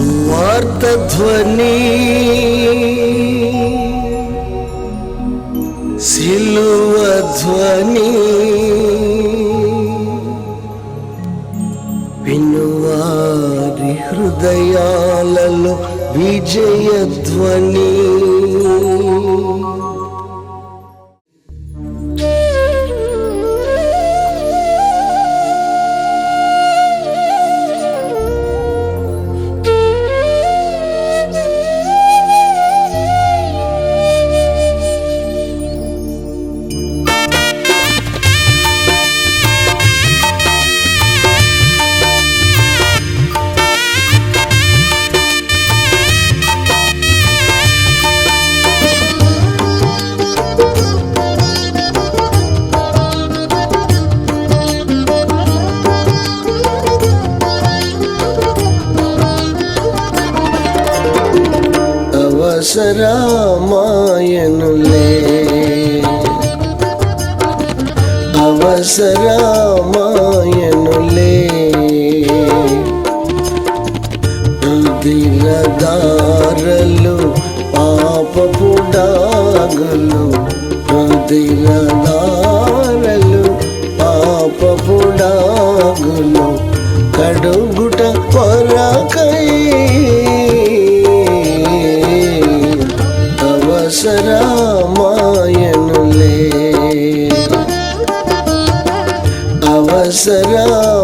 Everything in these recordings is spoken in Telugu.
సువార్త ధ్వని సిలువ ధ్వని వినువారి హృదయాలలో విజయ रा será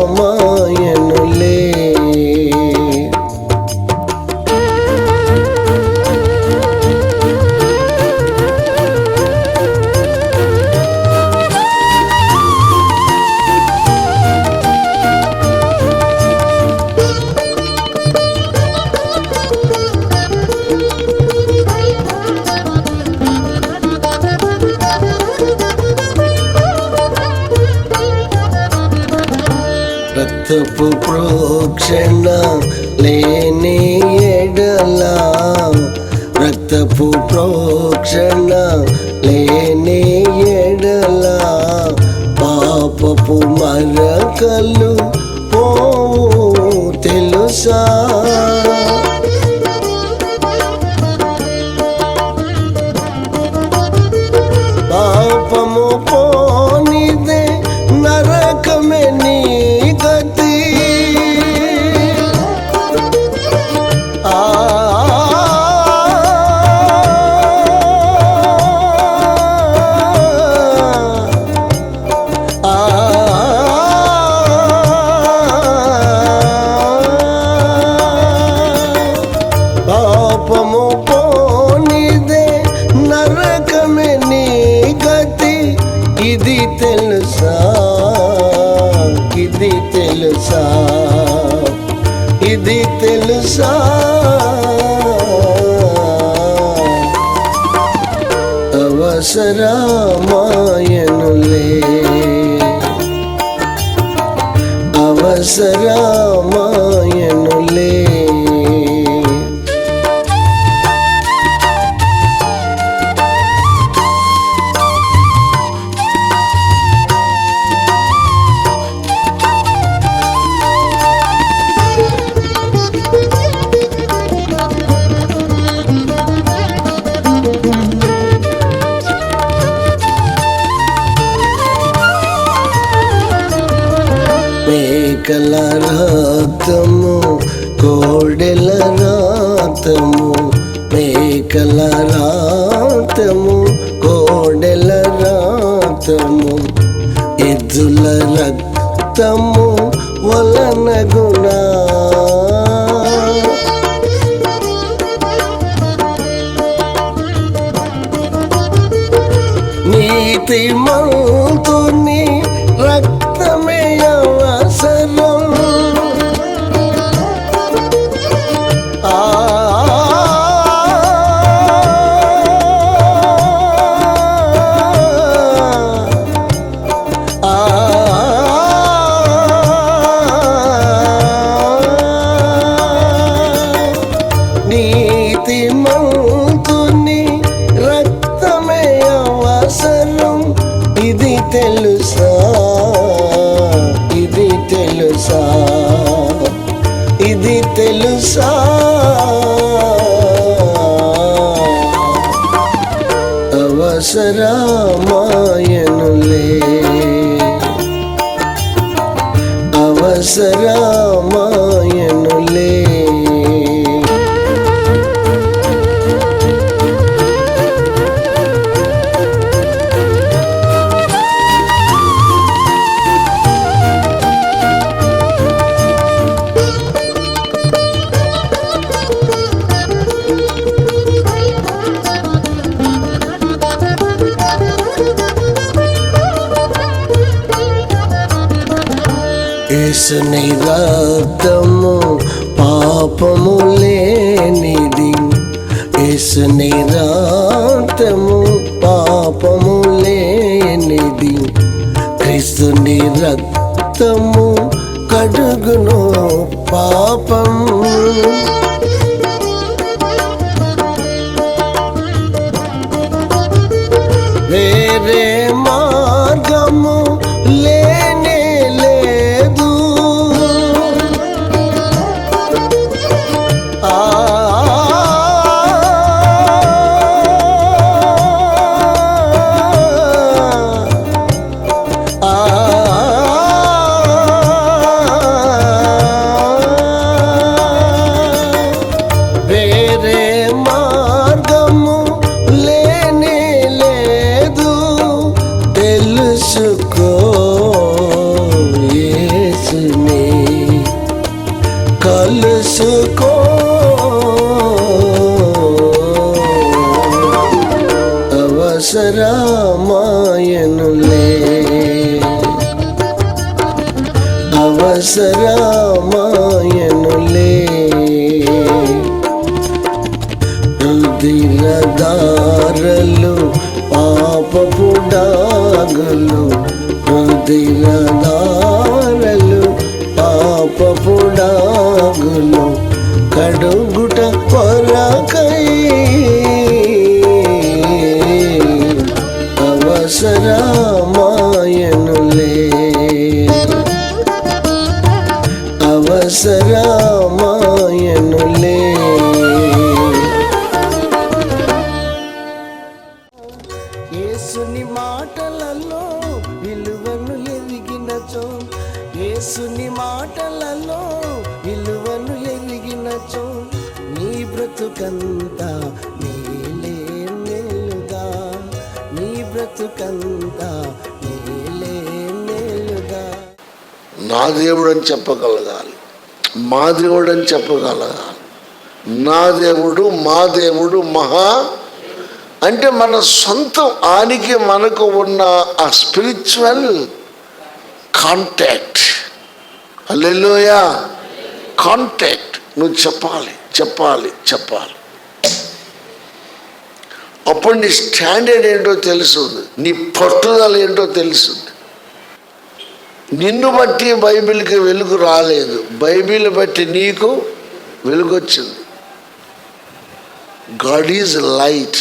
আমায় మంతుని రక్తము కడుగును పాపం పాపపు డాగులు రుదిరదారలు పాపపు డాగులు కడుగుట పొరకై అవసరా బ్రతుకంతా మేలే మేలుగా నీ బ్రతుకంతా మేలే మేలుగా. నా దేవుడు అని చెప్పగలగాలి మా దేవుడు అని చెప్పగలగాలి. నా దేవుడు మా దేవుడు మహా అంటే మన సొంతం ఆనికి మనకు ఉన్న ఆ స్పిరిచువల్ కాంటాక్ట్ అల్లెలోయా కాంటాక్ట్ నువ్వు చెప్పాలి. చెప్పాలి చెప్పాలి. అప్పుడు నీ స్టాండర్డ్ ఏంటో తెలుస్తుంది నీ పట్టుదల ఏంటో తెలుస్తుంది నిన్ను బట్టి బైబిల్కి వెలుగు రాలేదు బైబిల్ బట్టి నీకు వెలుగు వచ్చింది God is light.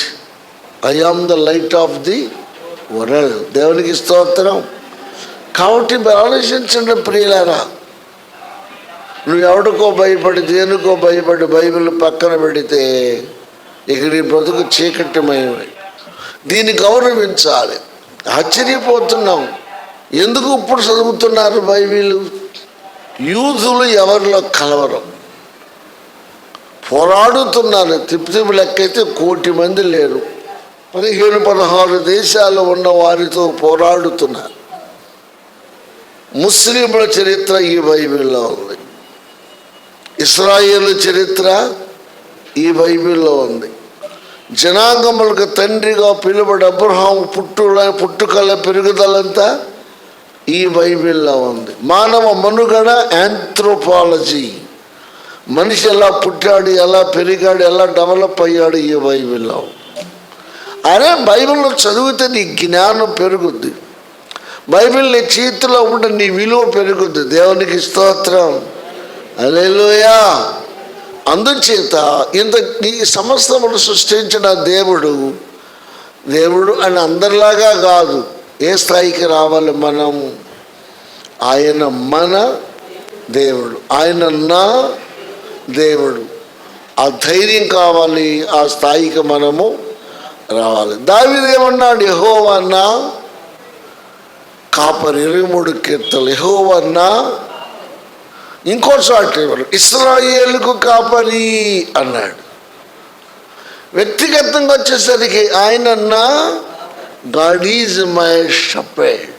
I am the light of the world. దేవునికి స్తోత్రం. కాబట్టి ఆలోచించండి ప్రియులారా? నువ్వు ఎవడికో భయపడి దేనికో భయపడి బైబిల్ పక్కన పెడితే ఇక నీ బ్రతుకు చీకటిమయమై. దీన్ని గౌరవించాలి. ఆశ్చర్యపోతున్నాం. ఎందుకు ఇప్పుడు చదువుతున్నారు బైబిల్? యూదులు ఎవరిలో కలవరు? పోరాడుతున్నారు. తిప్పితిప్పు లెక్కైతే కోటి మంది లేరు. పదిహేను పదహారు దేశాలు ఉన్న వారితో పోరాడుతున్నారు. ముస్లింల చరిత్ర ఈ బైబిల్లో ఉంది. ఇస్రాయేల్ చరిత్ర ఈ బైబిల్లో ఉంది. జనాంగములకు తండ్రిగా పిలువడు అబ్రహాం పుట్టుల పుట్టుకల పెరుగుదలంతా ఈ బైబిల్లో ఉంది. మానవ మనుగడ యాంథ్రోపాలజీ మనిషి ఎలా పుట్టాడు ఎలా పెరిగాడు ఎలా డెవలప్ అయ్యాడు ఈ బైబిల్లో. అరే బైబిల్లో చదివితే నీ జ్ఞానం పెరుగుద్ది. బైబిల్ నీ చేతిలో ఉంటే నీ విలువ పెరుగుద్ది. దేవునికి స్తోత్రం. అలెలుయా అందుచేత ఇంత ఈ సమస్తమును సృష్టించిన దేవుడు దేవుడు అని అందరిలాగా కాదు. ఏ స్థాయికి రావాలి మనం? ఆయన మన దేవుడు. ఆయన నా దేవుడు. ఆ ధైర్యం కావాలి ఆ స్థాయికి మనము రావాలి. దావిది ఏమన్నాడు? యహోవన్నా కాపరి ఇరవై మూడు కీర్తలు యహోవన్నా ఇంకో చోట ఇస్రాయేల్కు కాపరి అన్నాడు. వ్యక్తిగతంగా వచ్చేసరికి ఆయన God is my shepherd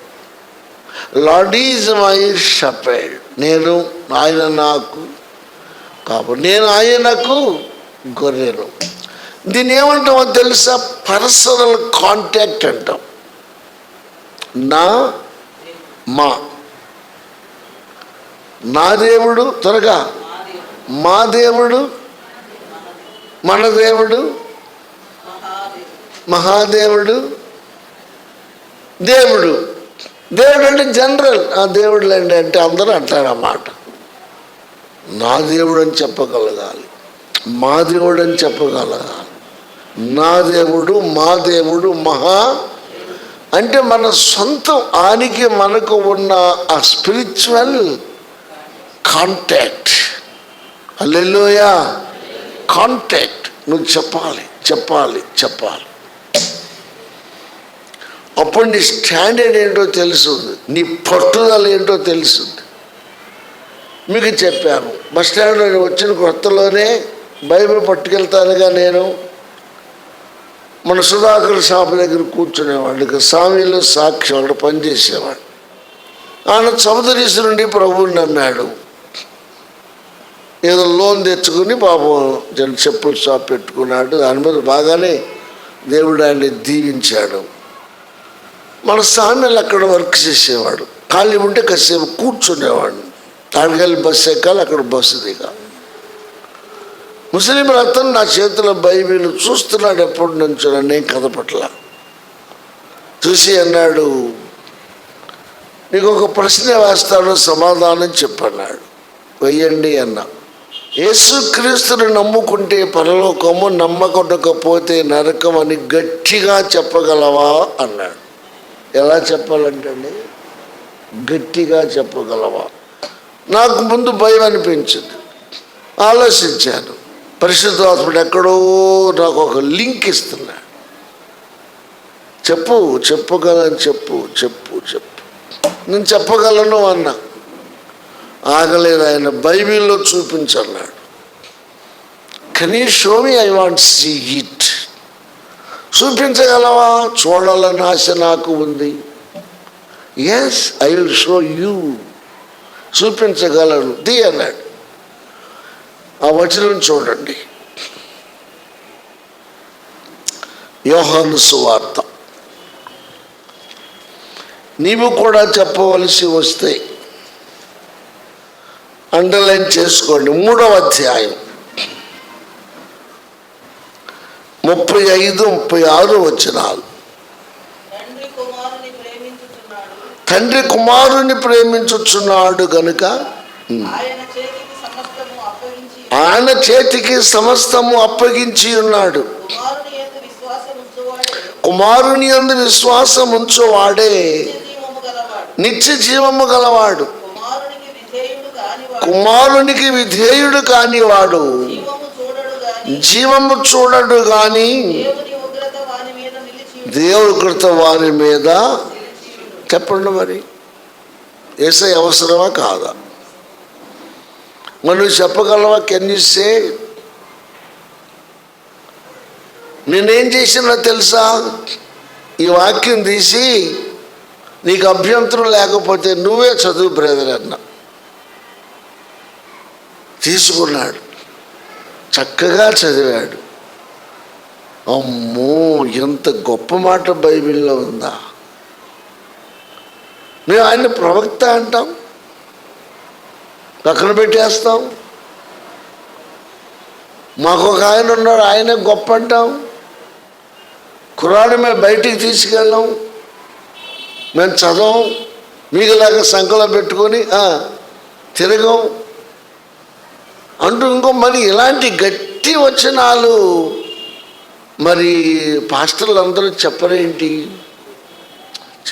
Lord is my shepherd నేను ఆయన నాకు కాబట్టి నేను ఆయనకు గొర్రెను. దీన్ని ఏమంటామో తెలుసా? పర్సనల్ కాంటాక్ట్ అంటాం. నా మా. నా దేవుడు త్వరగా. మా దేవుడు మన దేవుడు మహాదేవుడు దేవుడు. దేవుడు అంటే జనరల్. ఆ దేవుడు అండి అంటే అందరూ అంటారు అన్నమాట నా దేవుడు అని చెప్పగలగాలి. మా దేవుడు అని చెప్పగలగాలి. నా దేవుడు మా దేవుడు మహా. అంటే మన సొంతం ఆనికి మనకు ఉన్న ఆ స్పిరిచువల్ కాంటాక్ట్ అల్లెలోయా కాంటాక్ట్ నువ్వు చెప్పాలి చెప్పాలి చెప్పాలి. అప్పుడు నీ స్టాండర్డ్ ఏంటో తెలుస్తుంది నీ పట్టుదల ఏంటో తెలుస్తుంది మీకు చెప్పాను. బస్ స్టాండ్లో వచ్చిన కొత్తలోనే బైబిల్ పట్టుకెళ్తానుగా నేను. మన సుధాకర్ షాప్ దగ్గర కూర్చునేవాడు ఇక స్వామిలో సాక్షి అక్కడ పనిచేసేవాడు. ఆయన చౌదరీస్ నుండి ప్రభువుని నమ్మాడు. ఏదో లోన్ తెచ్చుకుని పాపం చెప్పుల షాప్ పెట్టుకున్నాడు. దాని మీద బాగానే దేవుడు ఆయన్ని దీవించాడు. మన సామెలు అక్కడ వర్క్ చేసేవాడు. ఖాళీ ఉంటే కాసేపు కూర్చునేవాడు. తాడగల్లి బస్సు ఎక్కాలి అక్కడ బస్సు దిగాలి. ముస్లిం రతన్ నా చేతిలో బైబిల్ చూస్తున్నాడు ఎప్పటి నుంచో నేను కథపట్ల చూసి అన్నాడు నీకు ఒక ప్రశ్న వేస్తాడు సమాధానం చెప్పన్నాడు. వెయ్యండి అన్నా. యేసుక్రీస్తుని నమ్ముకుంటే పరలోకము నమ్మకుండకపోతే నరకం అని గట్టిగా చెప్పగలవా? అన్నాడు. ఎలా చెప్పాలంటండి గట్టిగా చెప్పగలవా? నాకు ముందు భయం అనిపించింది. ఆలోచించాను. పరిశుద్ధాత్ముడు ఎక్కడో నాకు ఒక లింక్ ఇస్తున్నాడు. చెప్పు చెప్పగలని చెప్పు చెప్పు చెప్పు. నేను చెప్పగలను అన్నా. ఆగలేదు ఆయన. బైబిల్లో చూపించన్నాడు కనీ show me I want see it చూపించగలవా? చూడాలని ఆశ నాకు ఉంది. Yes I will show you చూపించగలను. ది అన్నాడు. ఆ వచనం చూడండి. యోహాను సువార్త. నీవు కూడా చెప్పవలసి వస్తే అండర్లైన్ చేసుకోండి. మూడవ అధ్యాయం. ముప్పై ఐదు ముప్పై ఆరు వచనాలు. తండ్రి కుమారుని ప్రేమించుచున్నాడు. గనుక ఆయన చేతికి సమస్తము అప్పగించి ఉన్నాడు. కుమారుని అందు విశ్వాసం ఉంచువాడే. నిత్య జీవము గలవాడు. కుమారునికి విధేయుడు కానివాడు జీవము చూడడు గాని జీవము చూడడు నిలిచి దేవుడు కృత వారి మీద చెప్పండి మరి. ఏసై అవసరమా కాదా? మరి నువ్వు చెప్పగలవా కెన్ యూ సే? నేనేం చేసినా తెలుసా? ఈ వాక్యం తీసి నీకు అభ్యంతరం లేకపోతే నువ్వే చదువు బ్రదర్ అన్న. తీసుకున్నాడు. చక్కగా చదివాడు. అమ్మో ఎంత గొప్ప మాట బైబిల్లో ఉందా. మేము ఆయన ప్రవక్త అంటాం. పక్కన పెట్టేస్తాం. మాకు ఒక ఆయన ఉన్నాడు ఆయన గొప్ప అంటాం. కురాడు మేము బయటికి తీసుకెళ్ళాం. మేము చదవం. మీకులాగా సంకలం పెట్టుకొని తిరగం. అంటూ ఇంకో మరి ఇలాంటి గట్టి వచనాలు మరి పాస్టర్లు అందరూ చెప్పరేంటి?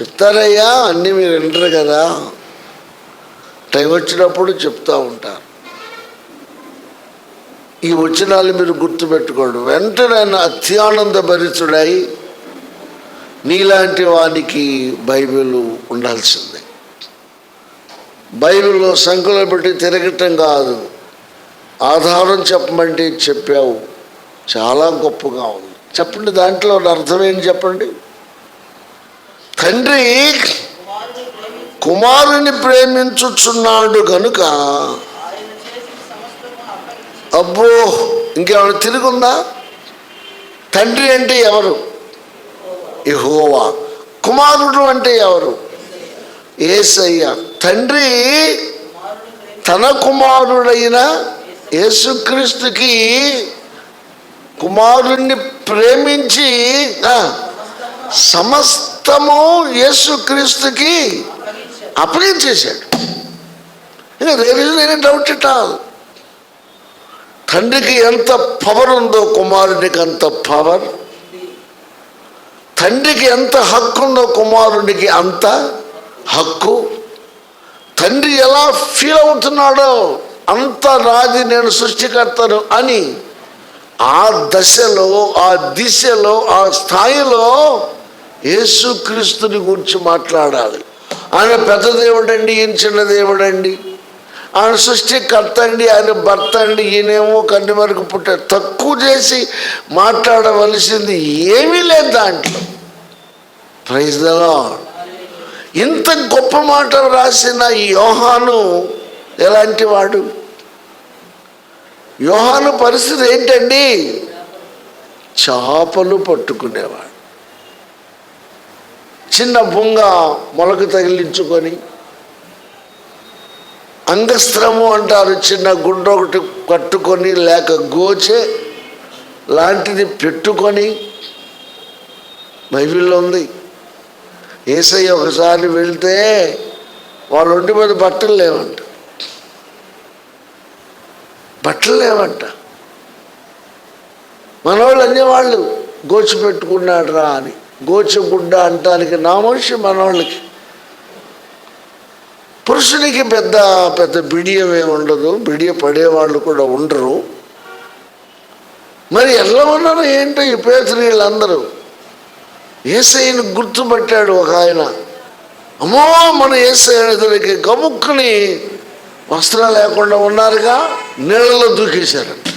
చెప్తారయ్యా అన్నీ మీరు వింటారు కదా. టైం వచ్చినప్పుడు చెప్తూ ఉంటారు ఈ వచనాలు మీరు గుర్తుపెట్టుకోండి. వెంటనే అత్యానంద భరితుడై నీలాంటి వానికి బైబిల్ ఉండాల్సిందే. బైబిల్లో సంఖ్యలో పెట్టి తిరగటం కాదు. ఆధారం చెప్పమంటే చెప్పావు. చాలా గొప్పగా ఉంది. చెప్పండి దాంట్లో అర్థం ఏంటి చెప్పండి? తండ్రి కుమారుని ప్రేమించుచున్నాడు గనుక అబ్బో ఇంకేమైనా తిరుగుందా తండ్రి అంటే ఎవరు? ఇహోవా కుమారుడు అంటే ఎవరు? ఏసయ్య. తండ్రి తన కుమారుడైన యేసుక్రీస్తుకి కుమారుణ్ణి ప్రేమించి సమస్తము యేసుక్రీస్తుకి అప్పగించేశాడు. ఇంకా there is any doubt at all. తండ్రికి ఎంత పవర్ ఉందో కుమారునికి అంత పవర్. తండ్రికి ఎంత హక్కు ఉందో కుమారునికి అంత హక్కు. తండ్రి ఎలా ఫీల్ అవుతున్నాడో అంత రాది నేను సృష్టికర్తను అని ఆ దశలో ఆ దిశలో ఆ స్థాయిలో యేసుక్రీస్తుని గురించి మాట్లాడాలి. ఆయన పెద్ద దేవుడండి ఈయన చిన్న దేవుడండి. ఆయన సృష్టికర్త అండి ఆయన భర్త అండి ఈయనేమో కన్ను వరకు పుట్టాడు తక్కువ చేసి మాట్లాడవలసింది ఏమీ లేదు దాంట్లో. ప్రైజ్ ఇంత గొప్ప మాట రాసిన ఈ యోహాను ఎలాంటి వాడు? యోహాను పరిస్థితి ఏంటండి? చేపలు పట్టుకునేవాడు. చిన్న బొంగ మొలకు తగిలించుకొని అంగస్త్రము అంటారు చిన్న గుడ్డ ఒకటి కట్టుకొని లేక గోచే లాంటిది పెట్టుకొని బైబిల్లో ఉంది. ఏసయ్య ఒకసారి వెళ్తే వాళ్ళ ఒంటి మీద బట్టలు లేవంట. బట్టలు లేవంట. మనవాళ్ళు అనేవాళ్ళు గోచి పెట్టుకున్నాడు రా అని గోచిగుడ్డ అంటానికి నా మనిషి మనవాళ్ళకి. పురుషునికి పెద్ద పెద్ద బిడియం ఏమి ఉండదు. బిడియ పడేవాళ్ళు కూడా ఉండరు. మరి ఎలా ఉన్నారు ఏంటో ఈ పేతులు ఏసైని గుర్తుపట్టాడు ఒక ఆయన. అమ్మో మన ఏసై ఎదురికి గముక్కుని వస్త్రం లేకుండా ఉన్నారుగా నీళ్ళలో దూకేశారంట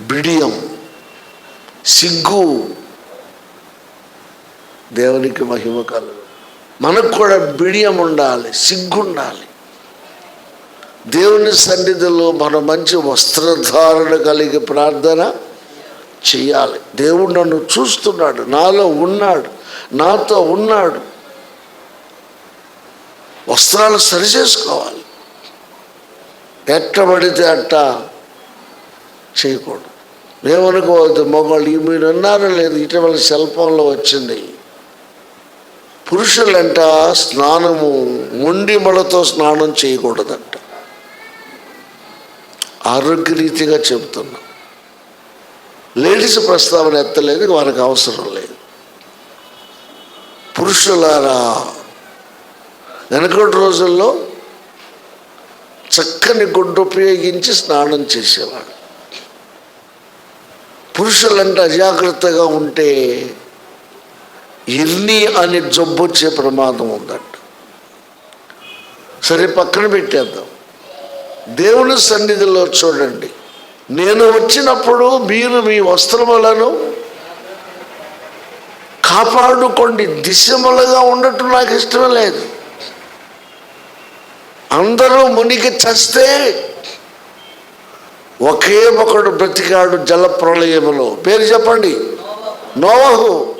బిడియం సిగ్గు. దేవునికి మహిమ కలదు మనకు కూడా బిడియం ఉండాలి సిగ్గు ఉండాలి. దేవుని సన్నిధిలో మన మంచి వస్త్రధారణ కలిగి ప్రార్థన చేయాలి. దేవుడు నన్ను చూస్తున్నాడు నాలో ఉన్నాడు నాతో ఉన్నాడు. వస్త్రాలు సరి చేసుకోవాలి. ఎట్టబడితే అట్ట చేయకూడదు. ఏమనుకోవద్దు మగవాళ్ళు మీరు ఉన్నారో లేదు ఇటీవల సెల్ ఫోన్లో వచ్చింది. పురుషులంట స్నానము మొండి మడతో స్నానం చేయకూడదంట. ఆరోగ్యరీతిగా చెబుతున్నా. లేడీస్ ప్రస్తావన ఎత్తలేదు వారికి అవసరం లేదు. పురుషులారా వెనకటి రోజుల్లో చక్కని గుడ్డు ఉపయోగించి స్నానం చేసేవాడు. పురుషులంటే అజాగ్రత్తగా ఉంటే ఎన్ని అని జబ్బు వచ్చే ప్రమాదం ఉందంట. సరే పక్కన పెట్టేద్దాం. దేవుని సన్నిధిలో చూడండి. నేను వచ్చినప్పుడు మీరు మీ వస్త్రములను కాపాడుకోండి. దిశములుగా ఉండటం నాకు ఇష్టం లేదు. అందరూ మునిగి చస్తే ఒకే ఒకడు బ్రతికాడు జల ప్రళయములో. పేరు చెప్పండి. నోవహు.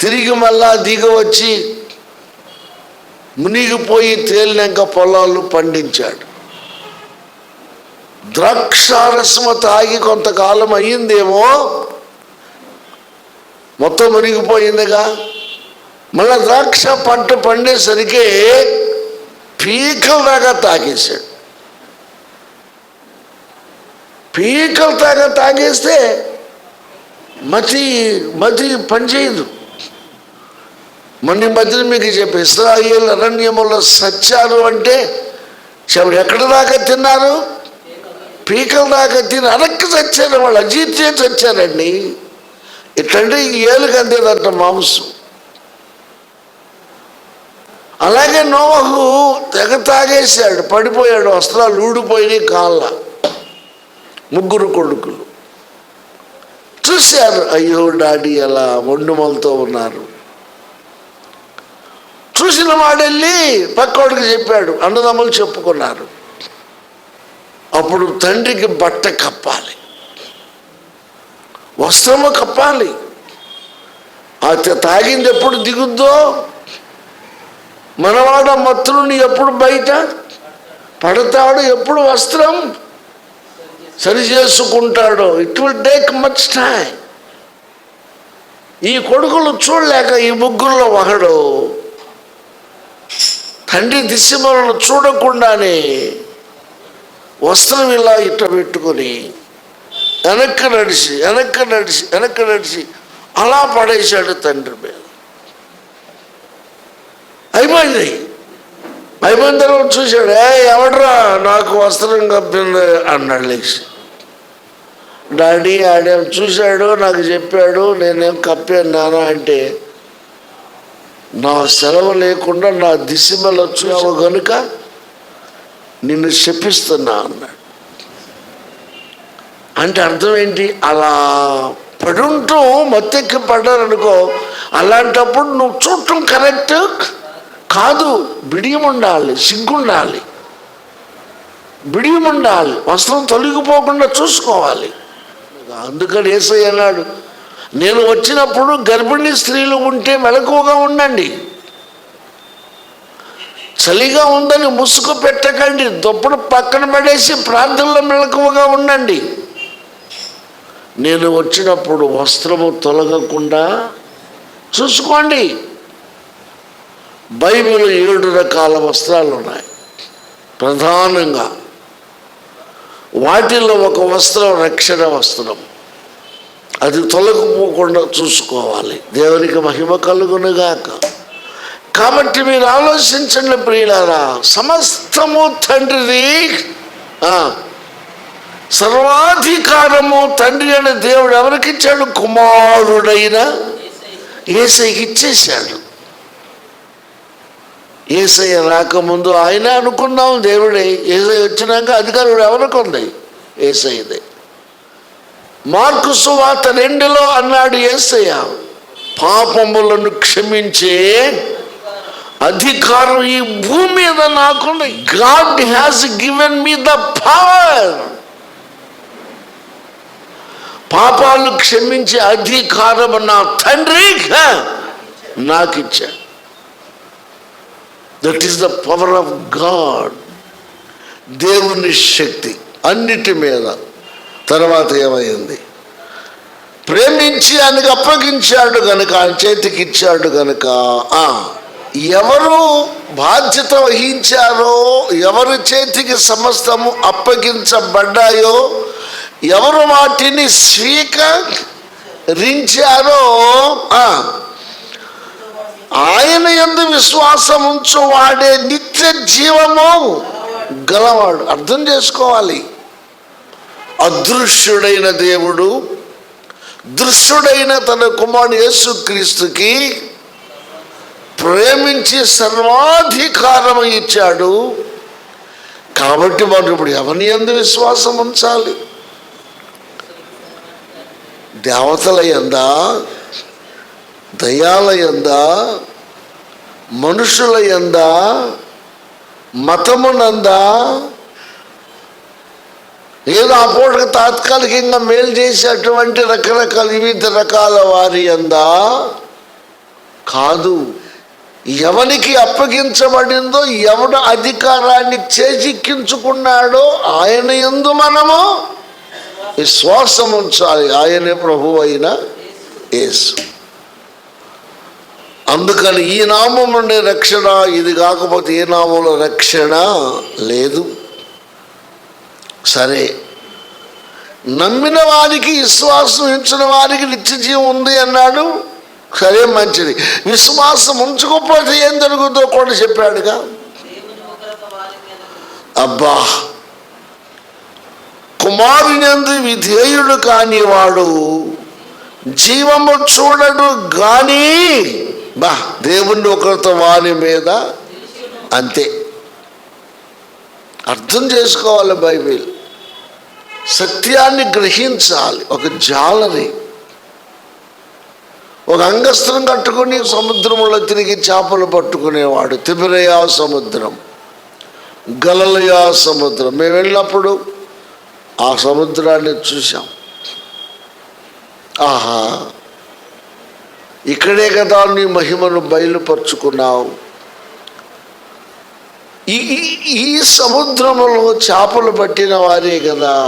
తిరిగి మళ్ళా దిగి వచ్చి మునిగిపోయి తేలినాక పొలాలు పండించాడు. ద్రాక్షారసమ తాగి కొంతకాలం అయ్యిందేమో మొత్తం మునిగిపోయిందిగా. మళ్ళా ద్రాక్ష పంట పండేసరికి పీకల దాకా తాగేశాడు. పీకల దాకా తాగేస్తే మతి మతి పనిచేయదు. మన ఈ మధ్యన మీకు చెప్పి ఇస్రాయేల్ అరణ్యములో సత్యాలు అంటే చెప్పు ఎక్కడ దాకా తిన్నారు? పీకల దాకా తిని అరక్కి చచ్చారు వాళ్ళు అజీర్తి చచ్చారండి. ఇట్లంటే ఏలుగు అందేదంట మాంసం. అలాగే నోవహు తెగ తాగేశాడు పడిపోయాడు వస్త్రాలు ఊడిపోయినాయి కాళ్ళ. ముగ్గురు కొడుకులు. చూశారు అయ్యో డాడీ అలా మొండుమలతో ఉన్నారు. చూసిన వాడెళ్ళి పక్కోడికి చెప్పాడు అన్నదమ్ములు చెప్పుకున్నారు. అప్పుడు తండ్రికి బట్ట కప్పాలి. వస్త్రము కప్పాలి. అది తాగింది ఎప్పుడు దిగుద్దో మనవాడ మత్తుని ఎప్పుడు బయట? పడతాడు ఎప్పుడు వస్త్రం? సరిచేసుకుంటాడు it will take much time ఈ కొడుకులు చూడలేక ఈ ముగ్గురులో ఒకడు తండ్రి దిశమలను చూడకుండానే వస్త్రం ఇలా ఇట్ట పెట్టుకొని వెనక్కి నడిచి వెనక్కి నడిచి వెనక్కి నడిచి అలా పడేశాడు తండ్రి మీద. అయిపోయింది. అయిపోయిన తర్వాత చూశాడు ఏ ఎవడరా? నాకు వస్త్రం కప్పింది అన్నాడు లేచి. డాడీ ఆడేం చూశాడు నాకు చెప్పాడు నేనేం కప్పాను నాన్న అంటే నా సెలవు లేకుండా నా దిశమల వచ్చావు కనుక నిన్ను శపిస్తున్నా అన్నాడు. అంటే అర్థం ఏంటి? అలా పడుంటూ మత్తెక్కి పడ్డారనుకో అలాంటప్పుడు నువ్వు చూడటం కరెక్ట్? కాదు బిడియం ఉండాలి సిగ్గుండాలి. బిడియం ఉండాలి వస్త్రం తొలగిపోకుండా చూసుకోవాలి. అందుకని ఏసై అన్నాడు నేను వచ్చినప్పుడు గర్భిణీ స్త్రీలు ఉంటే మెలకువగా ఉండండి. చలిగా ఉందని ముసుగు పెట్టకండి దుప్పడు పక్కన పడేసి ప్రార్థనలో మెలకువగా ఉండండి. నేను వచ్చినప్పుడు వస్త్రము తొలగకుండా చూసుకోండి. బైబిల్ ఏడు రకాల వస్త్రాలు ఉన్నాయి ప్రధానంగా వాటిల్లో ఒక వస్త్రం రక్షణ వస్త్రం. అది తొలగిపోకుండా చూసుకోవాలి. దేవునికి మహిమ కలుగునుగాక. కాబట్టి మీరు ఆలోచించండి ప్రియులారా సమస్తము తండ్రిది సర్వాధికారము తండ్రి అనే దేవుడు ఎవరికి ఇచ్చాడు కుమారుడైన ఏసైకి ఇచ్చేశాడు. ఏసయ్య రాకముందు ఆయన అనుకున్నాం దేవుడే. ఏసై వచ్చినాక అధికారుడు ఎవరికొంది ఏసయ్యదే. మార్కు సువార్త రెండులో అన్నాడు ఏసయ్య పాపములను క్షమించే అధికారం ఈ భూమి మీద నాకుంది. God has given me the power. పాపాలు క్షమించే అధికారం నా తండ్రి హ, నాకు ఇచ్చాడు that is the power of God దేవుని శక్తి అన్నిటి మీద తర్వాత ఏమైంది? ప్రేమించి ఆయనకు అప్పగించాడు గనుక ఆయన చేతికి ఇచ్చాడు గనుక ఎవరు బాధ్యత వహించారో ఎవరి చేతికి సమస్తము అప్పగించబడ్డాయో ఎవరు వాటిని స్వీకరించారో ఆయన ఎందు విశ్వాసం ఉంచువాడే నిత్య జీవము గలవాడు. అర్థం చేసుకోవాలి. అదృశ్యుడైన దేవుడు దృశ్యుడైన తన కుమారుడు యేసుక్రీస్తుకి ప్రేమించి సర్వాధికారం ఇచ్చాడు. కాబట్టి మనం ఇప్పుడు ఎవరిని ఎందు విశ్వాసం ఉంచాలి? దేవతల ఎందా దయాల ఎందా మనుషుల ఎందా మతమునందా? ఏదో అపోటకు తాత్కాలికంగా మేలు చేసేటువంటి రకరకాల వివిధ రకాల వారి అందా కాదు. ఎవనికి అప్పగించబడిందో ఎవడు అధికారాన్ని చేజిక్కించుకున్నాడో ఆయన ఎందు మనము విశ్వాసం ఉంచాలి ఆయనే ప్రభు అయిన యేసు. అందుకని ఈ నామం నుండి రక్షణ ఇది కాకపోతే ఏ నామంలో రక్షణ లేదు. సరే. నమ్మిన వారికి విశ్వాసం ఉంచిన వారికి నిత్యజీవం ఉంది అన్నాడు. సరే మంచిది. విశ్వాసం ఉంచుకోకపోతే ఏం జరుగుతుందో కూడా చెప్పాడుగా. అబ్బా! కుమారునందు విధేయుడు కాని వాడు జీవము చూడడు కానీ బా దేవుణ్ణి ఒకరితో వాని మీద అంతే. అర్థం చేసుకోవాలి బైబిల్. సత్యాన్ని గ్రహించాలి ఒక జాలరి. ఒక అంగస్త్రం కట్టుకుని సముద్రంలో తిరిగి చేపలు పట్టుకునేవాడు తిబిరయా సముద్రం గలలయా సముద్రం. మేము వెళ్ళినప్పుడు ఆ సముద్రాన్ని చూసాం ఆహా ఇక్కడే కదా నీ మహిమను బయలుపరుచుకున్నావు. ఈ ఈ- సముద్రంలో సముద్రములో చేపలు పట్టిన వారే కదా.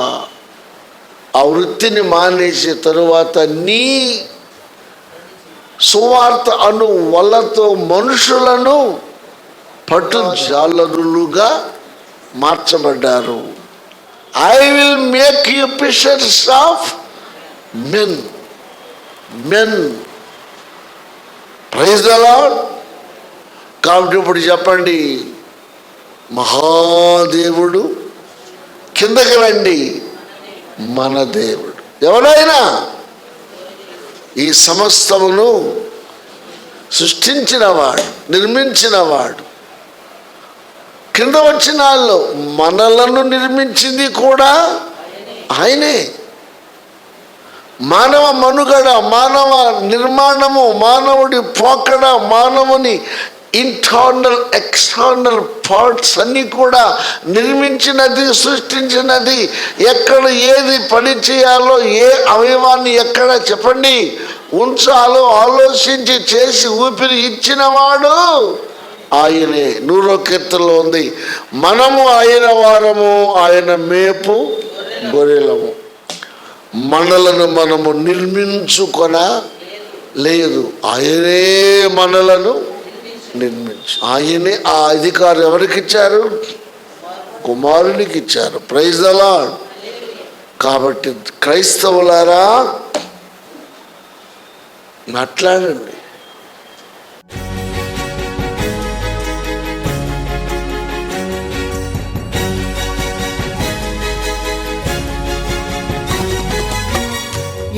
ఆ వృత్తిని మానేసి తరువాత నీ సువార్త అను వలతో మనుషులను పట్టు జాలరులుగా మార్చబడ్డారు. I will make you fishers of men men praise the Lord కాబట్టి ఇప్పుడు చెప్పండి. మహాదేవుడు కిందకి రండి. మన దేవుడు. ఎవరైనా ఈ సమస్తమును సృష్టించినవాడు నిర్మించినవాడు కింద వచ్చిన వాళ్ళు మనలను నిర్మించింది కూడా ఆయనే. మానవ మనుగడ మానవ నిర్మాణము మానవుడి పోకడ మానవుని ఇంటర్నల్ ఎక్స్టర్నల్ పార్ట్స్ అన్నీ కూడా నిర్మించినది సృష్టించినది ఎక్కడ ఏది పని చేయాలో ఏ అవయవాన్ని ఎక్కడ చెప్పండి ఉంచాలో ఆలోచించి చేసి ఊపిరి ఇచ్చినవాడు ఆయనే. నూరో కీర్తనలో ఉంది మనము ఆయన వారము ఆయన మేపు గొర్రెలము. మనలను మనము నిర్మించుకొన? లేదు. ఆయనే మనలను నిర్మించు. ఆయనే ఆ అధికారం ఎవరికి ఇచ్చారు కుమారునికి ఇచ్చారు ప్రైజ్ అలా కాబట్టి క్రైస్తవులారా మాట్లాడండి.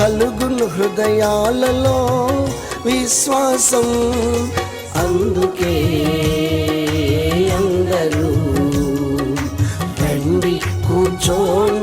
కలుగును హృదయాలలో విశ్వాసం. అందుకే అందరూ రండి కూర్చోండి.